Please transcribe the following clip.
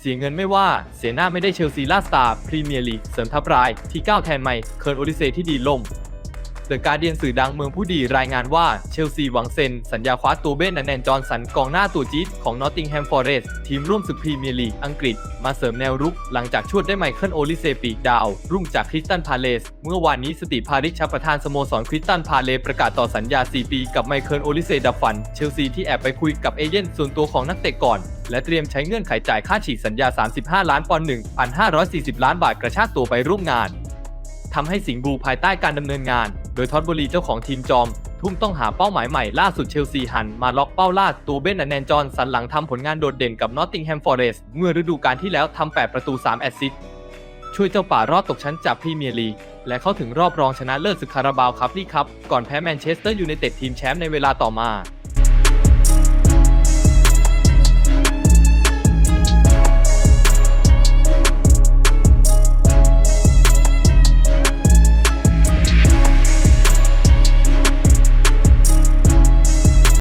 เสียเงินไม่ว่า เสียหน้าไม่ได้เชลซีล่าสตาร์พรีเมียร์ลีกเสริมทัพรายที่ก้าวแทนไม่เคิร์นโอลิเซที่ดีล่มเดอะการเดียนสื่อดังเมืองผู้ดีรายงานว่าเชลซีหวังเซ็น สัญญาคว้าตัวเบนแนนจอนสันกองหน้าตัวจี๊ดของนอตติงแฮมฟอร์เรสต์ทีมร่วมศึกพรีเมียร์ลีกอังกฤษ มาเสริมแนวรุก หลังจากชวดได้ไมเคิลโอลิเซปีกดาว รุ่งจากคริสตันพาเลส เมื่อวานนี้สติพาริชประธานสโมสรคริสตันพาเลสประกาศต่อสัญญา 4 ปี กับไมเคิลโอลิเซดับฟัน เชลซีที่แอบไปคุยกับเอเย่นส่วนตัวของนักเตะก่อน และเตรียมใช้เงื่อนไขจ่ายค่าฉีกสัญญา 35 ล้านปอนด์1,540 ล้านบาทกระชากตัวไปร่วมงานทำให้สิงห์บูภายใต้การดำเนินงาน โดยท็อตบุรีเจ้าของทีมจอม ทุ่มต้องหาเป้าหมายใหม่ล่าสุดเชลซีหัน มาล็อกเป้าล่าตัวเบนแนนจอนสันหลังทำผลงานโดดเด่นกับนอตติงแฮมฟอร์เรสเมื่อฤดูกาลที่แล้วทำ 8 ประตู 3 แอสซิสต์ช่วยเจ้าป่ารอดตกชั้นจากพรีเมียร์ลีก และเข้าถึงรอบรองชนะเลิศศึกคาราบาวครับลี่ครับ ก่อนแพ้แมนเชสเตอร์ยูไนเต็ดทีมแชมป์ในเวลาต่อมา